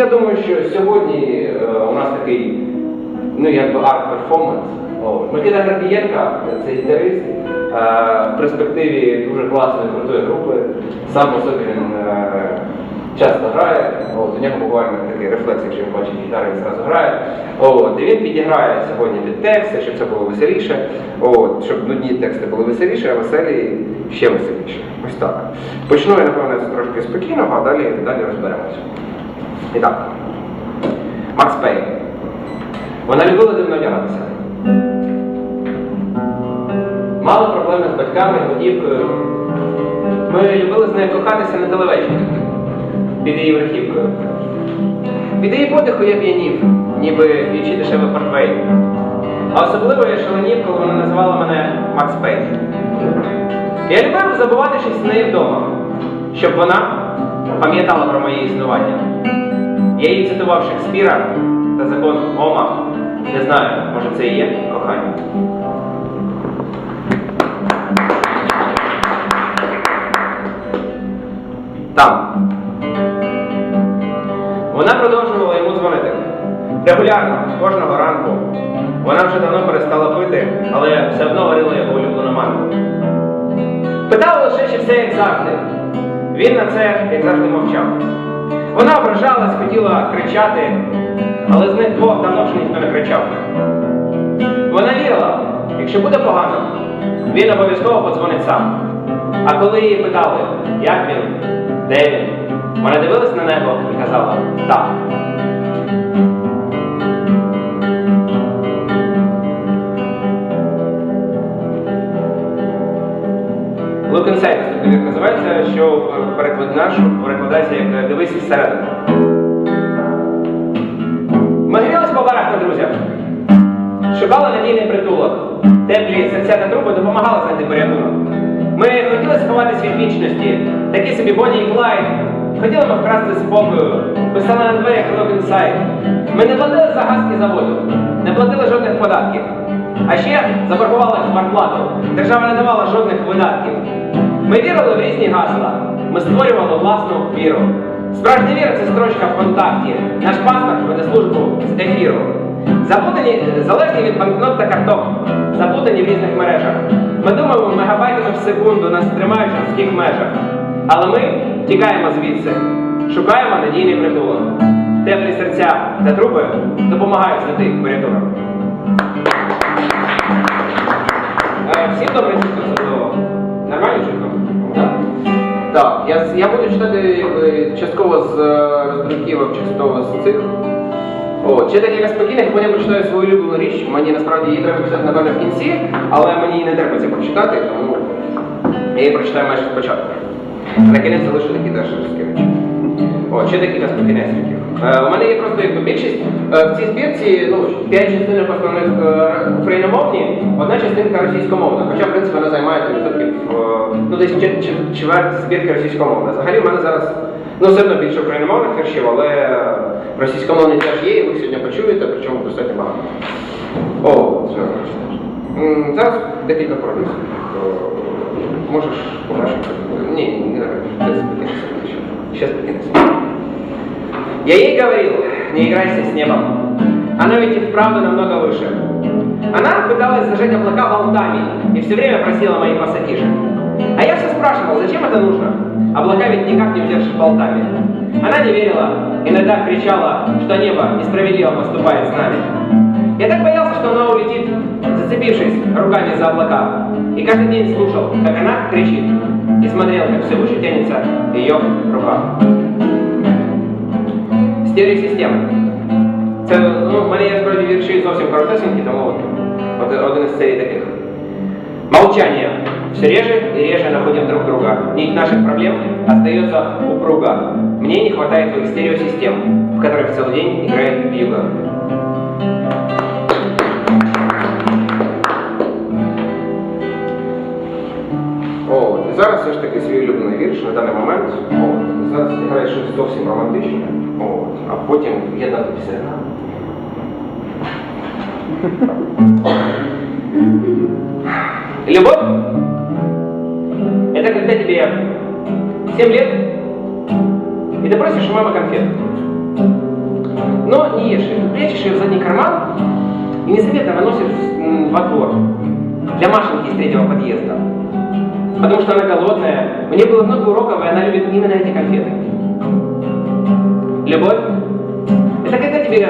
Я думаю, що сьогодні е, у нас такий, ну якби арт-перформанс. Микита Градієнка, це гітарист, е, в перспективі дуже класної крутої групи. Сам по собі він е, часто грає. От. У нього буквально такий рефлекс, якщо він бачить гітару, він зразу грає. От. І він підіграє сьогодні під тексти, щоб це було веселіше. От. Щоб нудні тексти були веселіші, а веселі ще веселіше. Ось так. Почну я, напевно, трошки спокійного, а далі, далі розберемося. І так. Макс Пейн. Вона любила дивно одягатися. Мали проблеми з батьками, готівкою. Ми любили з нею кохатися на телевечері під її верхівкою. Від її подиху я п'янів, ніби п'ючи дешевий портвейн. А особливо я шаленів, коли вона називала мене Макс Пейн. Я любив забувати щось з неї вдома, щоб вона пам'ятала про моє існування. Я їй цитував Шекспіра та закон Ома. Не знаю, може це і є кохання. Там. Вона продовжувала йому дзвонити. Регулярно, кожного ранку. Вона вже давно перестала пити, але все одно варила його улюблену манку. Питала лише, чи все як завжди. Він на це, як завжди, мовчав. Вона ображалась, хотіла кричати, але з них двох давно вже ніхто не кричав. Вона вірила, якщо буде погано, він обов'язково подзвонить сам. А коли її питали, як він, де він, вона дивилась на небо і казала так. Переклад наш перекладається як дивись всередину. Ми грілись по барах на друзях. Шукали надійний притулок. Теплі серця та труби допомагали знайти порятунок. Ми хотіли сховатись від вічності, такі собі Бонні і Клайд. Хотіли ми вкрасти спокою, писали на дверях Look Inside. Ми не платили за газ і за воду, не платили жодних податків. А ще заборгували квартплату. Держава не давала жодних видатків. Ми вірили в різні гасла. Ми створювали власну віру. Справжня віра це строчка в контакті. Наш паспорт веде службу з ефіру. Заплутані, залежні від банкнот та карток, заплутані в різних мережах. Ми думаємо мегабайтами в секунду нас тримають в жорстких межах. Але ми тікаємо звідси, шукаємо надійний притулок. Теплі серця та труби допомагають знайти порятунок. Е, Всім добре я, буду читати частково з е, роздруківок, частково з цих. О, ще декілька спокійних, потім прочитаю свою улюблену річ. Мені насправді її треба писати напевно, в кінці, але мені її не терпиться прочитати, тому я її прочитаю майже спочатку. На кінець залишу такі теж різкі. О, ще декілька спокійних у мене є просто якби більшість. Е, в цій збірці ну, п'ять частинок основних е, україномовні, одна частинка російськомовна. Хоча, в принципі, вона займає відсотків, е, ну, десь чвер- чвер- чверть збірки російськомовна. Взагалі в мене зараз ну, все одно більше україномовних віршів, але російськомовні теж є, і ви сьогодні почуєте, причому достатньо багато. О, М, Зараз декілька проліз. Можеш побачити? Ні, не треба. Ще спокійно. Я ей говорил, не играйся с небом. Оно ведь и вправду намного выше. Она пыталась зажечь облака болтами и все время просила мои пассатижи. А я все спрашивал, зачем это нужно? Облака ведь никак не удержишь болтами. Она не верила, иногда кричала, что небо несправедливо поступает с нами. Я так боялся, что она улетит, зацепившись руками за облака. И каждый день слушал, как она кричит, и смотрел, как все выше тянется ее рука. Стереосистема. Це ну, в мене є справді вірші зовсім коротесенькі, тому от, от один із серій таких. Молчание. Все реже и реже находим друг друга. Нить наших проблем остается упруга. Мне не хватает твоих стереосистем, в которых целый день играет вьюга. О, і зараз все ж таки свій улюблений вірш на даний момент. О, зараз грає щось зовсім романтичне. А потім єднати все. Любовь – это когда тебе 7 лет, и ты просишь у мамы конфет. но не ешь ее. Прячешь ее в задний карман и незаметно выносишь во двор. Для Машеньки из третьего подъезда. Потому что она голодная. У нее было много уроков, и она любит именно эти конфеты. Любовь? Тебе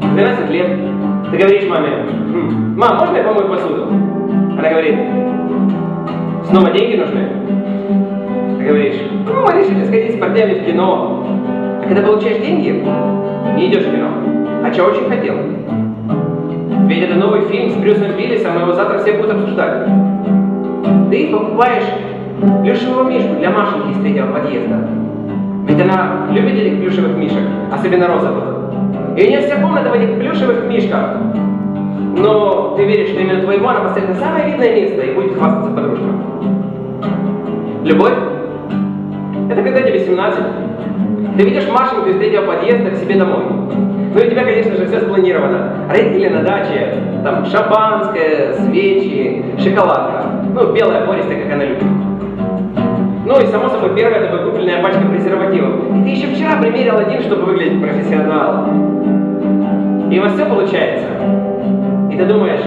12 лет, ты говоришь маме, «М, мам, можно я помою посуду? Она говорит, снова деньги нужны? Ты говоришь, ну, мы решили сходить с парнями в кино. А когда получаешь деньги, не идешь в кино. А чего очень хотел? Ведь это новый фильм с Брюсом Виллисом, и его завтра все будут обсуждать. Ты покупаешь плюшевого мишку для Машеньки из третьего подъезда. Ведь она любит этих плюшевых мишек, особенно розовых. И у нее вся комната в этих плюшевых мишках. Но ты веришь, что именно твоего она поставит на самое видное место и будет хвастаться подружкам. Любовь? Это когда тебе 17. Ты видишь Машеньку из третьего подъезда к себе домой. Ну и у тебя, конечно же, все спланировано. Родители на даче, там шампанское, свечи, шоколадка. Ну, белая, пористая, как она любит. Ну и, само собой, первая тобой купленная пачка презервативов. И ты еще вчера примерил один, чтобы выглядеть профессионалом. И у вас все получается. И ты думаешь,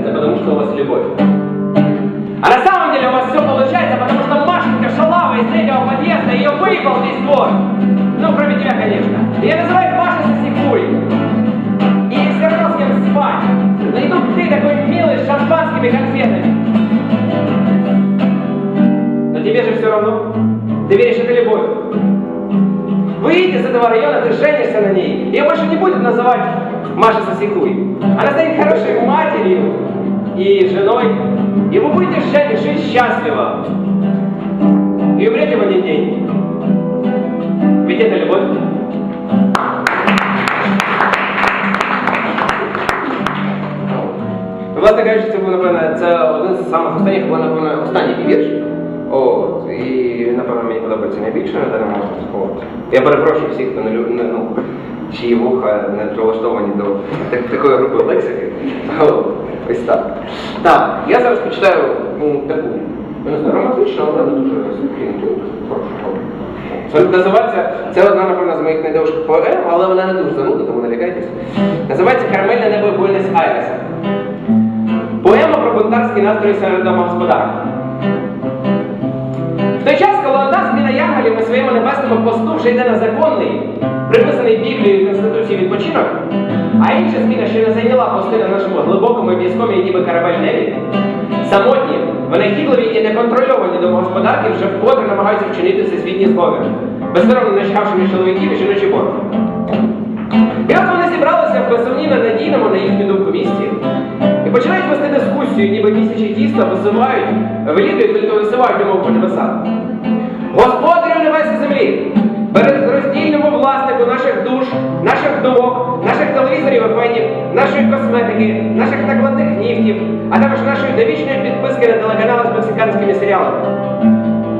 это потому что у вас любовь. А на самом деле у вас все получается, потому что Машенька шалава из третьего подъезда, ее выебал весь двор. Ну, кроме тебя, конечно. Ее называют Маша Сосекуй. И ей все равно с кем спать. Но и тут ты такой милый с шампанскими конфетами. Но тебе же все равно. Ты веришь, это любовь. Выйдя из этого района, ты женишься на ней. Ее больше не будет называть Маша Сосекуй. Она станет хорошей матерью и женой. И вы будете жить, жить счастливо. И умрете в один день. Ведь это любовь. Власне кажучи, це був, напевно, це один з самих останніх, або, напевно, останній вірш. От, і, напевно, мені подобається найбільше на даний момент. От. Я перепрошую всіх, хто не лю- не, ну, чиї вуха не прилаштовані до так, такої групи лексики. Ось так. Так, я зараз почитаю ну, таку, не романтичну, але не дуже хорошу. Це називається, це одна, напевно, з моїх найдовших поем, але вона не дуже зануда, тому не лякайтесь. Називається Кармельне небо Буенос Айреса. Поема про бунтарські настрої серед домогосподарів. В той час, коли зміна на своєму небесному посту вже йде на законний, приписаний Біблією Конституції відпочинок, а інша зміна ще не зайняла пости на нашому глибокому і військові ніби корабель небі, самотні, винахідливі і неконтрольовані домогосподарки вже вкотре намагаються вчинити всесвітній зговір, безсоромно начхавши між чоловіків і жіночі борги. І от вони зібралися в безсумнівно надійному на їхню думку місці і починають вести дискусію, ніби місячі тіста висувають, виліплюють, тільки висувають йому по небесах. Господарю небес і землі, безроздільному власнику наших душ, наших думок, наших телевізорів і фенів, нашої косметики, наших накладних нігтів, а також нашої довічної підписки на телеканали з мексиканськими серіалами.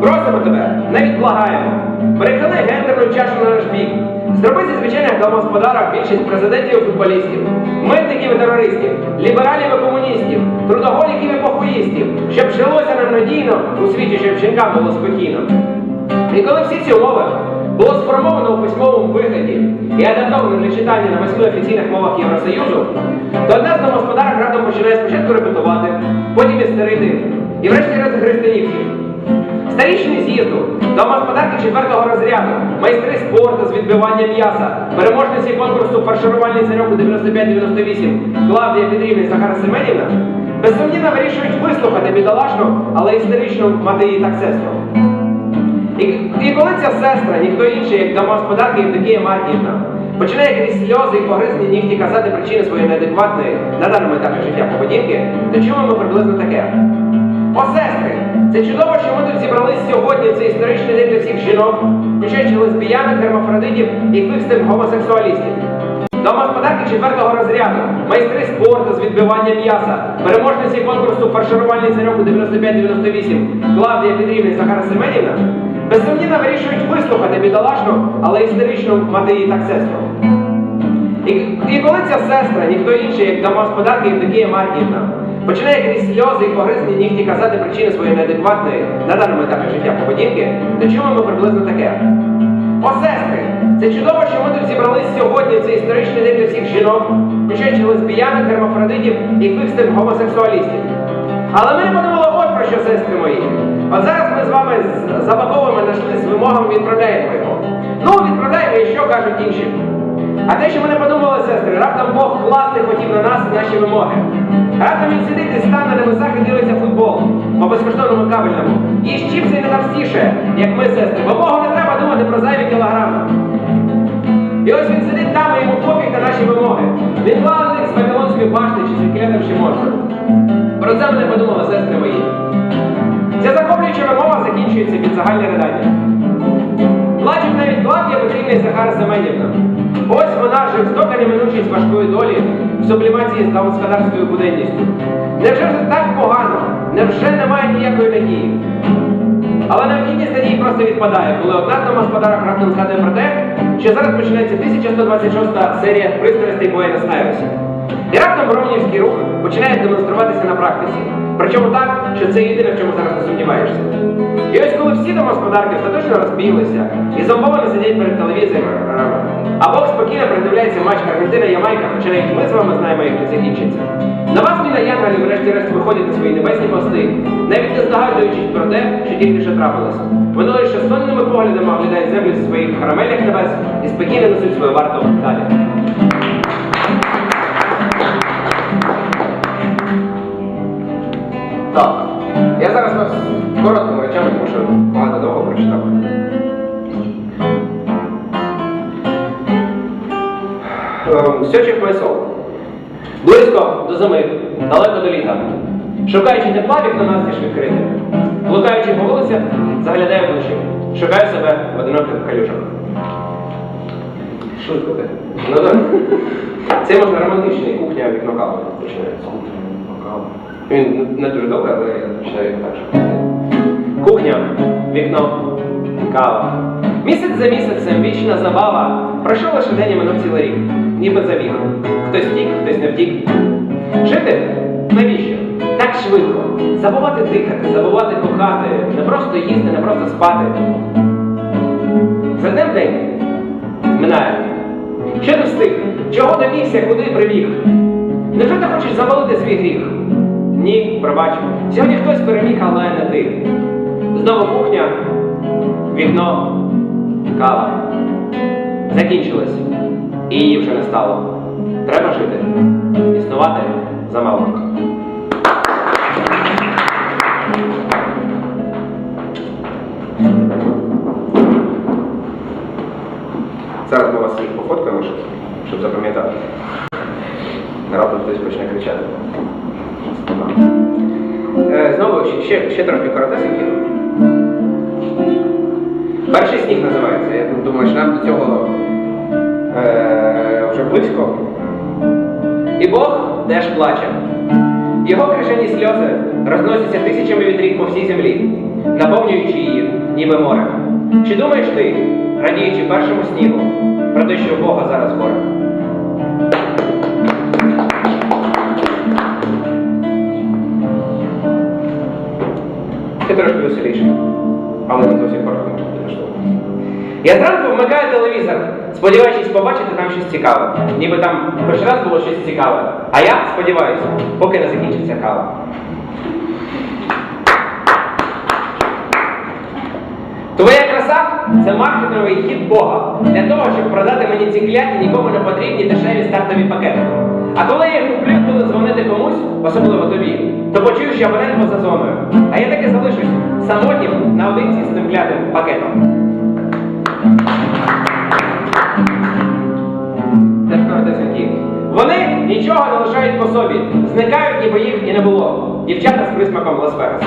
Просимо тебе, навіть благаємо, перехили гендерну чашу на наш бік. Зроби зі звичайних домогосподарок більшість президентів і футболістів, митників і терористів, лібералів і комуністів, трудоголіків і похуїстів, щоб жилося нам надійно у світі, щоб жінкам було спокійно. І коли всі ці умови було сформовано у письмовому вигляді. І адаптовано для читання на восьми офіційних мовах Євросоюзу, то одна з домогосподарок раптом починає спочатку репетувати, потім істерити і врешті-решт гризти нігті. Старішини з'їзду, домогосподарки четвертого розряду, майстри спорту з відбивання м'яса, переможниці конкурсу фарширувальний царьок у 95-98 Клавдія Петрівна Захара Семенівна, безсумнівно вирішують вислухати бідолашну, але істеричну мати її так сестру. І, і коли ця сестра, ніхто інший, як домогосподарка Євдокія Марківна, починає крізь сльози і погризні нігті казати причини своєї неадекватної на даному етапі життя поведінки, то чуємо ми приблизно таке. О, сестри, це чудово, що ми тут зібрались сьогодні цей історичний день для всіх жінок, включаючи лесбіянок, гермафродитів і фикстих гомосексуалістів. Домогосподарки четвертого розряду, майстри спорту з відбивання м'яса, переможниці конкурсу фарширувальний царьок у 95-98 Клавдія Петрівна і Захара Семенівна, безсумнівно вирішують вислухати бідолашну, але істеричну мати її так сестру. І, і коли ця сестра, ніхто інший, як домогосподарка Євдокія Марківна, починає крізь сльози і погризні нігті казати причини своєї неадекватної на даному етапі життя поведінки, то чуємо ми приблизно таке. О, сестри, Це чудово, що ми тут зібрались сьогодні. Це історичний день для всіх жінок, включаючи лесбіянок, гермафродитів і фікстих гомосексуалістів. Але ми не подумали про що, сестри мої. От зараз ми з вами з знайшли з вимогами відправляємо його. Ну, відправляємо і що кажуть інші. А те, що ми не подумали, сестри, раптом Бог класти хотів на нас і наші вимоги. Раптом він сидить і стане на небесах і дивиться футбол по безкоштовному кабельному. Їсть чіпси і не товстіше, як ми, сестри, бо Богу не треба думати про зайві кілограми. І ось він сидить там і йому пофіг на наші вимоги. Він главний з Вавилонської башти чи звідки там ще можна. Про це не подумали, сестри мої. Ця захоплююча вимова закінчується під загальне ридання. Плачуть навіть Клавдія Петрівна і Захара Семенівна. Ось вона жорстока неминучість важкої долі в сублімації з господарською буденністю. Невже це так погано? Невже немає ніякої надії? Але необхідність надії просто відпадає, коли одна з домогосподарок раптом згадує про те, що зараз починається 1126 серія пристрастей Буенос Айресі. І раптом Бромнівський рух починає демонструватися на практиці. Причому так, що це єдине, в чому зараз не сумніваєшся. І ось коли всі домогосподарки остаточно розбіглися і зомбовано сидять перед телевізором, а Бог спокійно придивляється матч Аргентина-Ямайка, хоча навіть ми з вами знаємо, як він закінчиться. На вас, Міна Янголів, врешті-решт виходять на свої небесні пости, навіть не здогадуючись про те, що тільки що трапилося. Вони лише сонними поглядами оглядають землю зі своїх карамелях небес і спокійно несуть свою варту далі. Ем, Сьочих поясов. Близько до зими, далеко до літа. Шукаючи тепла, вікно нас відкрите. Блукаючи по вулицях, заглядаю в душі. Шукаю себе в одиноких калюжах. Швидко ти. Ну так. Це можна романтичний кухня вікно кави починається. Він не дуже добре, але я починаю так, що. Кухня, вікно, кава. Місяць за місяцем вічна забава. Пройшов лише день і минув цілий рік. Ніби забіг. Хтось втік, хтось не втік. Жити? Навіщо? Так швидко. Забувати дихати, забувати кохати, не просто їсти, не просто спати. За днем день минає. Що ти встиг? Чого добігся, куди прибіг? Невже ти хочеш завалити свій гріх? Ні, пробач. Сьогодні хтось переміг, але не ти. Знову кухня, вікно, кава. Закінчилась. І її вже не стало. Треба жити. Існувати замало. Зараз ми вас всіх пофоткаємо, щоб, запам'ятати. Раптом хтось почне кричати. Е, Знову ще- ще, трохи коротесенькі. Перший сніг називається. Я думаю, що нам до цього е, вже близько. І Бог теж плаче. Його крижані сльози розносяться тисячами вітрів по всій землі, наповнюючи її, ніби море. Чи думаєш ти, радіючи першому снігу, про те, що Бога зараз горе? Ще трошки веселіше. Але не зовсім коротко. Я зранку вмикаю телевізор, сподіваючись побачити там щось цікаве. Ніби там хоч раз було щось цікаве. А я сподіваюся, поки не закінчиться кава. Твоя краса це маркетинговий хід Бога для того, щоб продати мені ці кляті нікому не потрібні дешеві стартові пакети. А коли я куплю, буду дзвонити комусь, особливо тобі, то почую, що абонент поза зоною. А я таки залишусь самотнім наодинці з цим клятим пакетом. Нічого не лишають по собі, зникають, ніби їх і не було. Дівчата з присмаком Лас-Вегаса.